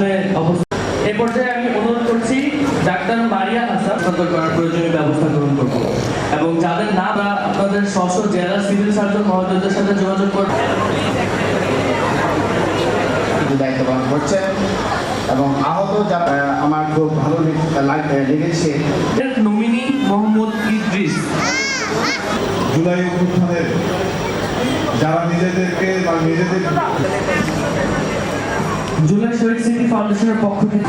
আসলে অবস্থা। এ পর্যায়ে আমি অনুরোধ করছি ডাক্তার মারিয়া হাসান হস্তান্তর করার প্রয়োজনীয় ব্যবস্থা গ্রহণ করব এবং যাদের না বা আপনাদের স্ব জেলা সিভিল সার্জন মহোদয়দের সাথে যোগাযোগ করবেন দায়িত্ব পালন করছেন এবং আহত যা আমার খুব ভালো লেগ- লেগেছে। নমিনি মোহাম্মদ ইদ্রিস। জুলাই অভ্যুত্থানের যারা নিজেদেরকে বা নিজেদের জুলাই শহীদ স্মৃতি ফাউন্ডেশনের পক্ষ থেকে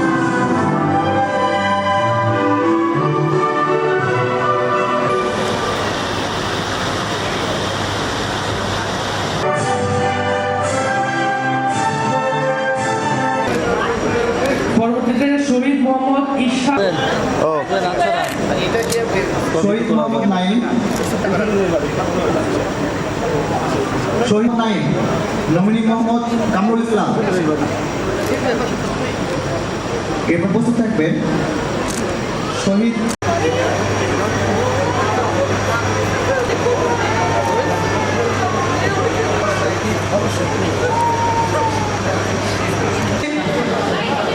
পরবর্তীতে শহীদ মোহাম্মদ ইশা শহীদ মোহাম্মদ নাইম। শহীদ নাইম, নমিনি মোহাম্মদ কামরুল ইসলাম। এরপর প্রস্তুত থাকবেন শহীদ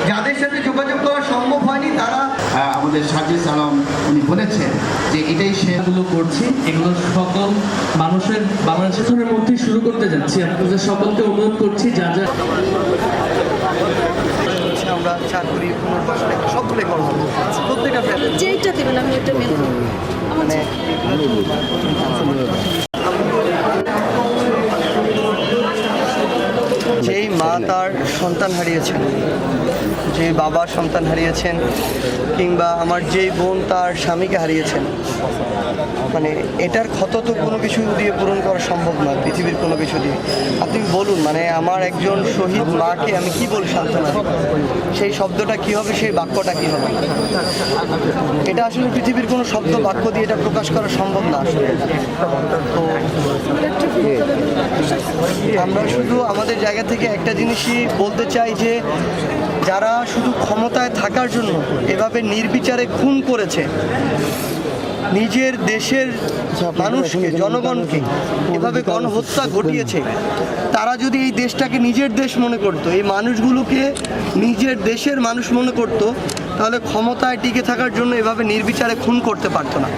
যাদের সাথে যোগাযোগ করা সম্ভব হয়নি তারা আহ, আমাদের সাজিস আলম উনি বলেছেন যে এটাই সেগুলো করছি এগুলো সকল মানুষের বাংলাদেশের মধ্যে শুরু করতে যাচ্ছি আপনাদের সকলকে অনুরোধ করছি যা যা আমরা চাকরি পুনর্বাসন সবগুলো করব প্রত্যেকটা ফ্যামিলি যেইটা দেবেন আমি ওইটা নেব। আমার মানে যেই মা তার সন্তান হারিয়েছেন যে বাবা সন্তান হারিয়েছেন কিংবা আমার যেই বোন তার স্বামীকে হারিয়েছেন মানে এটার ক্ষত তো কোনো কিছু দিয়ে পূরণ করা সম্ভব নয়, পৃথিবীর কোনো কিছু দিয়ে। আপনি বলুন মানে আমার একজন শহীদ মাকে আমি কি বল সান্ত্বনা? সেই শব্দটা কি হবে, সেই বাক্যটা কি হবে? এটা আসলে পৃথিবীর কোনো শব্দ, বাক্য দিয়ে এটা প্রকাশ করা সম্ভব না আসলে। তো আমরা শুধু আমাদের জায়গা থেকে একটা জিনিসই বলতে চাই যে যারা শুধু ক্ষমতায় থাকার জন্য এভাবে নির্বিচারে খুন করেছে, নিজের দেশের মানুষকে, জনগণকে এভাবে গণহত্যা ঘটিয়েছে, তারা যদি এই দেশটাকে নিজের দেশ মনে করতো, এই মানুষগুলোকে নিজের দেশের মানুষ মনে করতো, তাহলে ক্ষমতায় টিকে থাকার জন্য এভাবে নির্বিচারে খুন করতে পারতো না।